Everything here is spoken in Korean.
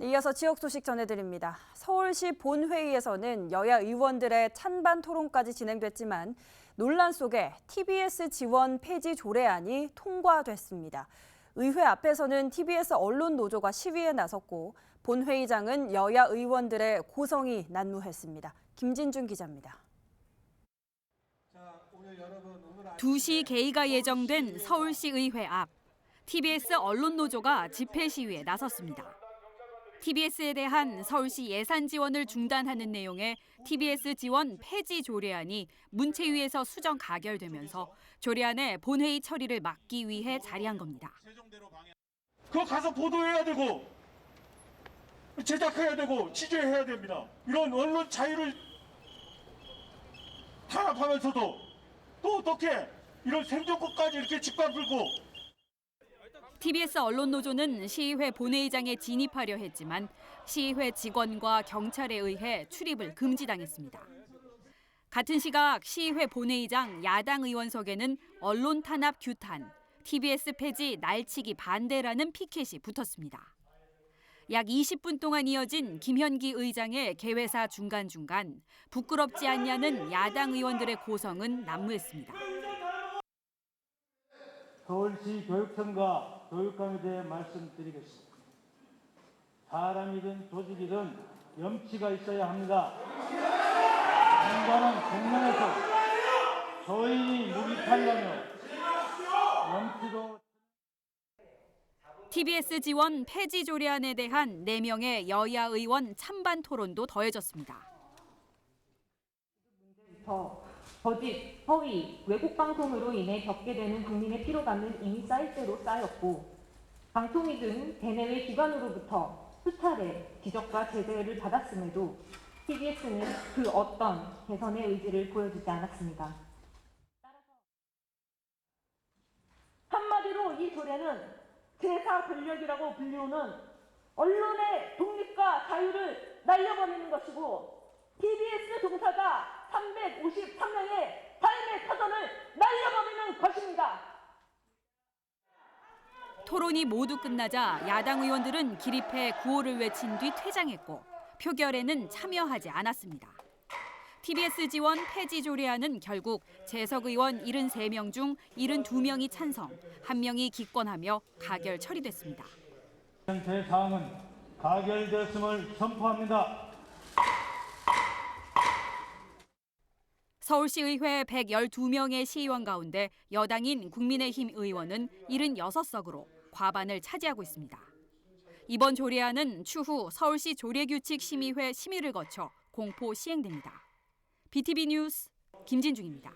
네, 이어서 지역 소식 전해드립니다. 서울시 본회의에서는 여야 의원들의 찬반 토론까지 진행됐지만 논란 속에 TBS 지원 폐지 조례안이 통과됐습니다. 의회 앞에서는 TBS 언론 노조가 시위에 나섰고 본회의장은 여야 의원들의 고성이 난무했습니다. 김진준 기자입니다. 2시 개의가 예정된 서울시 의회 앞 TBS 언론 노조가 집회 시위에 나섰습니다. TBS에 대한 서울시 예산 지원을 중단하는 내용의 TBS 지원 폐지 조례안이 문체위에서 수정 가결되면서 조례안의 본회의 처리를 막기 위해 자리한 겁니다. 그거 가서 보도해야 되고 제작해야 되고 취재해야 됩니다. 이런 언론 자유를 탄압하면서도 또 어떻게 이런 생존권까지 이렇게 짓밟고 TBS 언론 노조는 시의회 본회의장에 진입하려 했지만 시의회 직원과 경찰에 의해 출입을 금지당했습니다. 같은 시각 시의회 본회의장 야당 의원석에는 언론 탄압 규탄, TBS 폐지 날치기 반대라는 피켓이 붙었습니다. 약 20분 동안 이어진 김현기 의장의 개회사 중간중간 부끄럽지 않냐는 야당 의원들의 고성은 난무했습니다. 서울시 교육청과 교육감에 대해 말씀드리겠습니다. 사람이든 조직이든 염치가 있어야 합니다. 인간은 공명에서 저인이 무기탈라며 염치도 TBS 지원 폐지 조례안에 대한 4명의 여야 의원 찬반 토론도 더해졌습니다. 더 거짓, 허위, 왜곡 방송으로 인해 겪게 되는 국민의 피로감은 이미 쌓일 대로 쌓였고 방통위 등 대내외 기관으로부터 수차례 지적과 제재를 받았음에도 TBS는 그 어떤 개선의 의지를 보여주지 않았습니다. 한마디로 이 조례는 제사 권력이라고 불리우는 언론의 독립과 자유를 날려버리는 것이고 TBS 종사가 353명의 삶의 터전을 날려버리는 것입니다. 토론이 모두 끝나자 야당 의원들은 기립해 구호를 외친 뒤 퇴장했고 표결에는 참여하지 않았습니다. TBS 지원 폐지 조례안은 결국 재석 의원 73명 중 72명이 찬성, 1명이 기권하며 가결 처리됐습니다. 제 사항은 가결되었음을 선포합니다. 서울시의회 112명의 시의원 가운데 여당인 국민의힘 의원은 76석으로 과반을 차지하고 있습니다. 이번 조례안은 추후 서울시 조례규칙 심의회 심의를 거쳐 공포 시행됩니다. BTV 뉴스 김진중입니다.